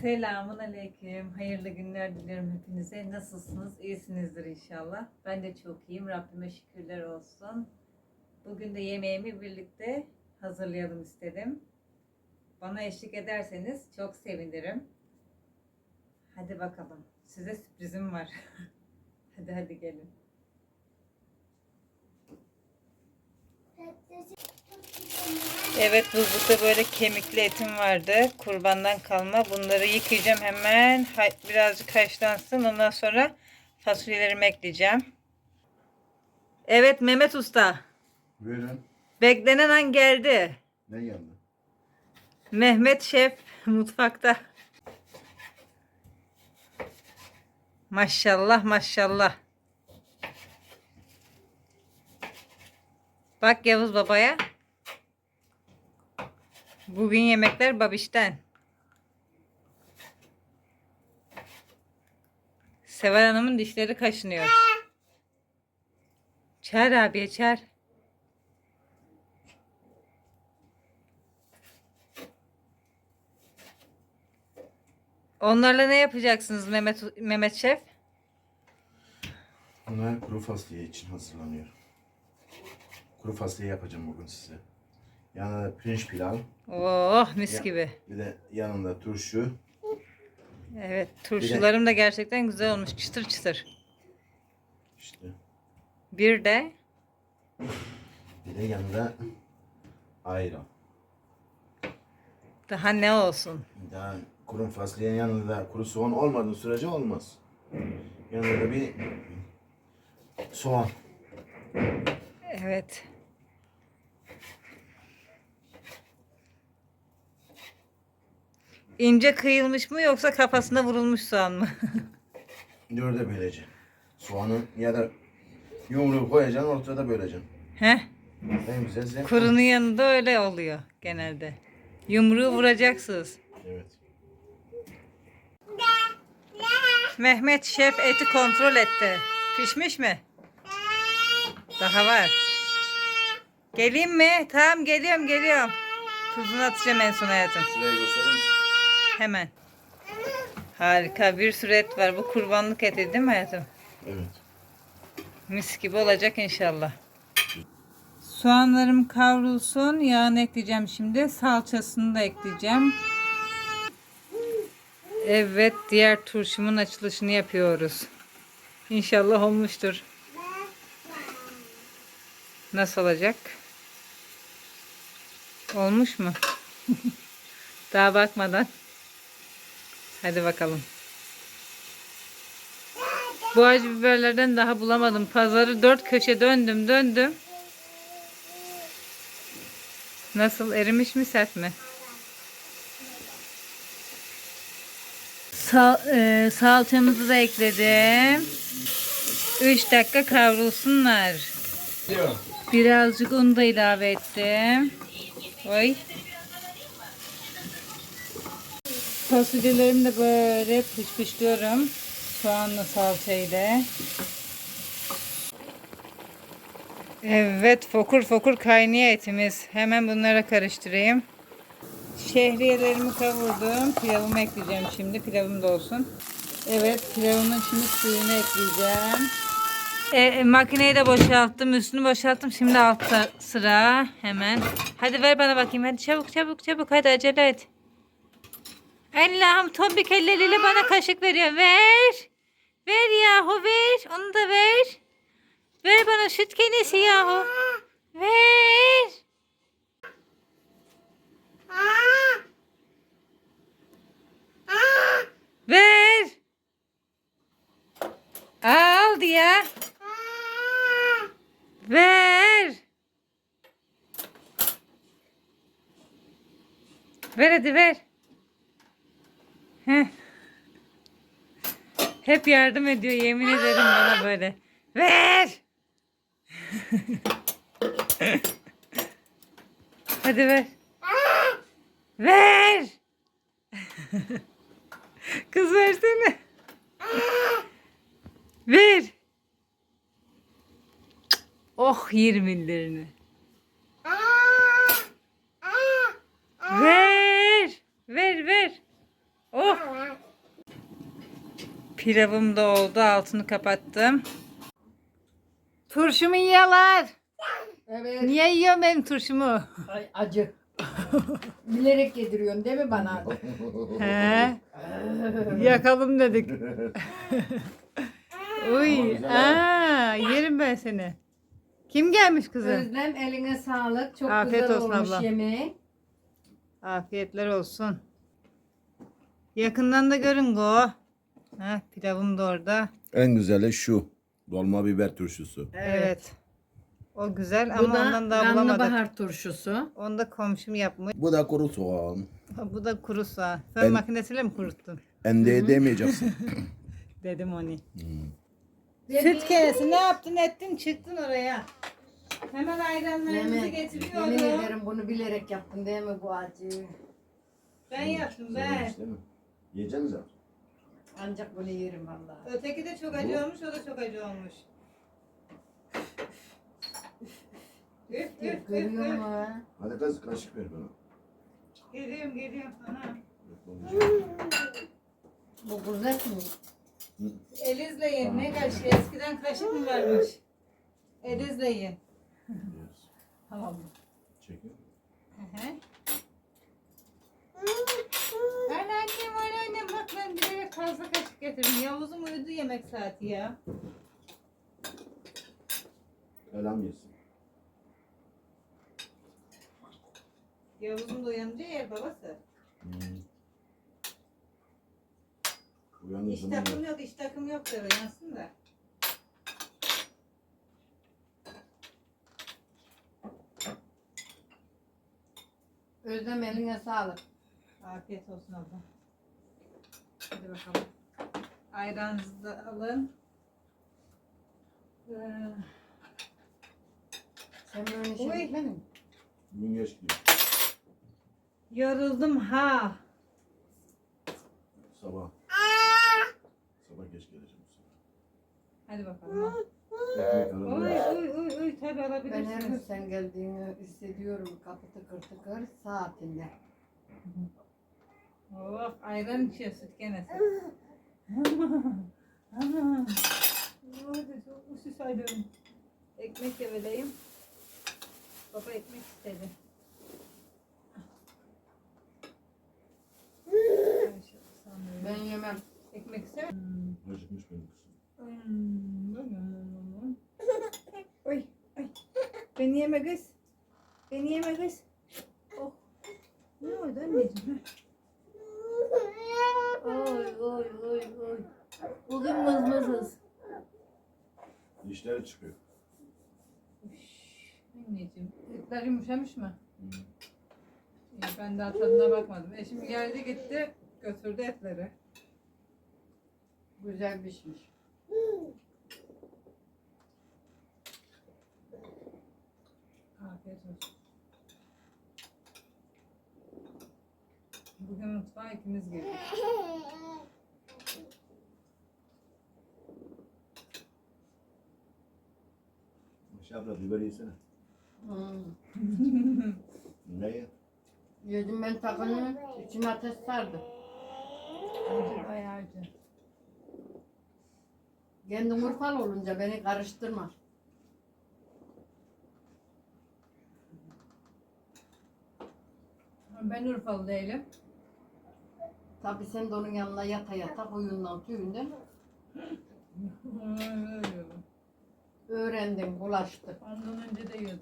Selamun Aleyküm. Hayırlı günler diliyorum hepinize. Nasılsınız? İyisinizdir inşallah. Ben de çok iyiyim. Rabbime şükürler olsun. Bugün de yemeğimi birlikte hazırlayalım istedim. Bana eşlik ederseniz çok sevinirim. Hadi bakalım. Size sürprizim var. hadi hadi gelin. Evet buzlukta böyle kemikli etim vardı. Kurbandan kalma. Bunları yıkayacağım hemen. Birazcık haşlansın. Ondan sonra fasulyelerimi ekleyeceğim. Evet Mehmet Usta. Buyurun. Beklenen an geldi. Ne geldi? Mehmet Şef mutfakta. Maşallah maşallah. Bak Yavuz babaya. Bugün yemekler babişten. Seval Hanım'ın dişleri kaşınıyor. Çağır abiye çağır. Onlarla ne yapacaksınız Mehmet Mehmet Şef? Bunlar kuru fasulye için hazırlanıyor. Kuru fasulye yapacağım bugün size. Yanında pirinç pilav. Oh mis Ya- gibi. Bir de yanında turşu. Evet turşularım da gerçekten güzel olmuş. Çıtır çıtır. işte Bir de bir de yanında ayran. daha ne olsun? Daha kuru fasulyenin yanında da kuru soğan olmadığı sürece olmaz. Yanında da bir soğan. Evet. İnce kıyılmış mı yoksa kafasına vurulmuş soğan mı? Dörde böleceksin. Soğanı ya da yumruğu koyacaksın ortada böleceksin. Heh, En güzel kurunun yanında öyle oluyor genelde. Yumruğu vuracaksınız. Evet. Mehmet Şef eti kontrol etti. Pişmiş mi? Daha var. Geleyim mi? Tamam geliyorum geliyorum. Tuzunu atacağım en son hayatım. Şurayı gösterir misin? Hemen. Harika bir sürü et var. Bu kurbanlık eti değil mi hayatım? Evet. Mis gibi olacak inşallah. Soğanlarım kavrulsun. Yağını ekleyeceğim şimdi. Salçasını da ekleyeceğim. Evet diğer turşumun açılışını yapıyoruz. İnşallah olmuştur. Nasıl olacak? Olmuş mu? Daha bakmadan. Hadi bakalım. Bu acı biberlerden daha bulamadım. Pazarı dört köşe döndüm döndüm. Nasıl erimiş mi sert mi? Sal, e, salçamızı da ekledim. 3 dakika kavrulsunlar. Birazcık un da ilave ettim. Oy. Fasulyelerimi de böyle pişpişliyorum. Soğanla salçayla. Evet fokur fokur kaynıyor etimiz. Hemen bunlara karıştırayım. Şehriyelerimi kavurdum. Pilavımı ekleyeceğim şimdi. Pilavım da olsun. Evet pilavımın şimdi suyunu ekleyeceğim. E, e, makineyi de boşalttım. Üstünü boşalttım. Şimdi altta sıra. Hemen. Hadi ver bana bakayım. Hadi çabuk çabuk çabuk. Hadi acele et. Allah'ım tombik elleriyle bana kaşık veriyor. Ver. Ver yahu ver. Onu da ver. Ver bana süt kenesi yahu. Ver. Ver. Al ya. Ver. Ver hadi ver. Hep yardım ediyor yemin ederim bana böyle. Ver. Hadi ver. Ver. Kız versene. Ver. Oh 20'lerini. Pilavım da oldu. Altını kapattım. Turşumu yiyorlar. Evet. Niye yiyor benim turşumu? Ay, acı. Bilerek yediriyorsun değil mi bana? He. Yakalım dedik. Uy, aa, yerim ben seni. Kim gelmiş kızım? Özlem eline sağlık. Çok Afiyet güzel olsun olmuş abla. yemeği. Afiyetler olsun. Yakından da görün go. Ha, pilavım da orada. En güzeli şu. Dolma biber turşusu. Evet. O güzel Bu ama da ondan daha bulamadık. karnabahar turşusu. Onu da komşum yapmış. Bu da kuru soğan. Bu da kuru soğan. Sen Ben- makinesiyle mi kuruttun? Ende edemeyeceksin. Dedim onu. Hmm. Süt keresi ne yaptın ettin çıktın oraya. Hemen ayranlarımızı Yemin, yemin getiriyorum. ederim bunu bilerek yaptın değil mi bu acıyı? Ben yaptım ben. Yiyeceksin zaten. Ancak bunu yerim vallahi. Öteki de çok acı olmuş, o da çok acı olmuş. Üf, üf, üf, Görüyor üf. Hadi kız kaşık ver bana. Geliyorum, geliyorum sana. Bu kuzet mi? Elizle yiyin. Ne kaşığı? Eskiden kaşık mı varmış? Elizle yiyin. Tamam. Çekin. Hı hı. Anneannem anneannem bak ben bilerek fazla kaşık getirdim. Yavuz'um uyudu yemek saati ya. Selam yesin. Yavuz'um da uyanınca yer babası. Hmm. İş zaman takım yok, iş takım yok der uyansın da. Özlem eline sağlık. Afiyet olsun abla. Hadi bakalım. Ayranınızı da alın. Ee, Sen böyle şey etmedin mi? Gün geç gidiyor. yoruldum ha. Sabah. Sabah geç geleceğim. Hadi bakalım. Ekmek alırım. Oy oy oy oy tabi Ben her gün alabilirsiniz. sen geldiğini hissediyorum. Kapı tıkır tıkır saatinde. Oh ayran içiyor süt gene. Ana. Hadi çok susadım. Ekmek de vereyim. Baba ekmek istedi. Ben yemem. Ekmek ister misin? Acıkmış benim kızım. Hmm. Oy, ay. Beni yeme kız. Beni yeme kız. Oh. Ne oldu anneciğim? Oy oy oy oy. Bugün mızmızız. Dişleri çıkıyor. Anneciğim. Etler yumuşamış mı? İyi, ben daha tadına bakmadım. Eşim geldi gitti götürdü etleri. Güzel pişmiş. Afiyet olsun. Bugün mutfağa ikimiz girdik. Şey abla biber yesene. Hmm. Ne ye? Yedim ben takını içime ateş sardı. Acı bayağı acı. Kendin Urfalı olunca beni karıştırma. Ben Urfalı değilim. Tabii sen de onun yanına yata yata huyundan tüyünden öğrendin, bulaştı. Ondan önce de.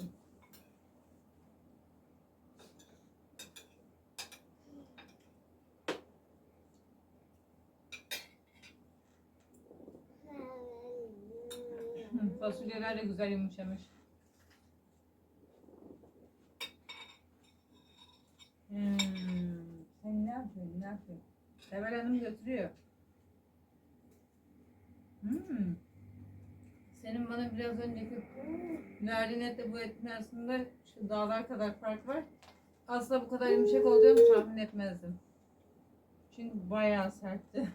Hı, Fasulyeler de güzel yumuşamış. Hmm, sen ne yapıyorsun? Ne Seval Hanım götürüyor. Hmm. Senin bana biraz önceki verdiğin etle bu etin arasında şu dağlar kadar fark var. Asla bu kadar yumuşak olduğunu tahmin etmezdim. Çünkü bayağı sertti.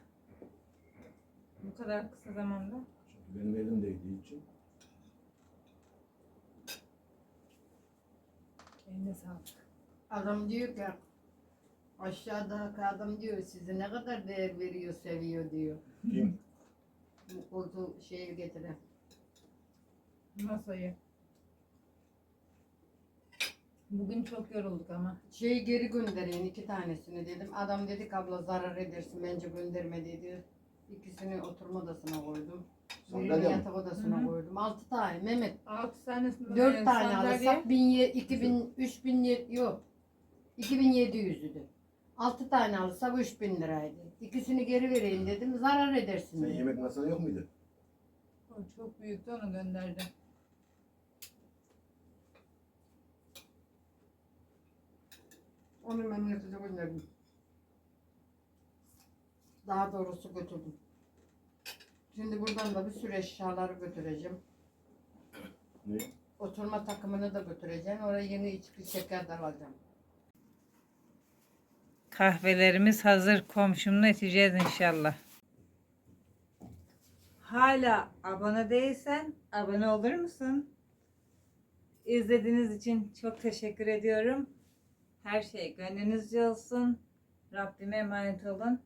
bu kadar kısa zamanda. Çünkü benim elim değdiği için. Eline sağlık. Adam diyor ki aşağıdaki adam diyor size ne kadar değer veriyor, seviyor diyor. Kim? Bu koyduğu şeyi getire. Masayı. Bugün çok yorulduk ama. Şeyi geri göndereyim iki tanesini dedim. Adam dedi ki abla zarar edersin bence gönderme dedi. İkisini oturma odasına koydum. Birini Sandalye mi? yatak odasına Hı hı. koydum. Altı tane Mehmet. 6 tanesini Dört tane alırsak 1000, 2000, 3000 yok. 2700'üdü. Altı tane alırsak 3000 liraydı. İkisini geri vereyim dedim. Zarar edersin. Sen dedi. yemek masan yok muydu? O çok büyüktü onu gönderdim. Onu memlekete gönderdim. Daha doğrusu götürdüm. Şimdi buradan da bir sürü eşyaları götüreceğim. Ne? Oturma takımını da götüreceğim. Oraya yeni içki şeker de alacağım. Kahvelerimiz hazır. Komşumla içeceğiz inşallah. Hala abone değilsen abone olur musun? İzlediğiniz için çok teşekkür ediyorum. Her şey gönlünüzce olsun. Rabbime emanet olun.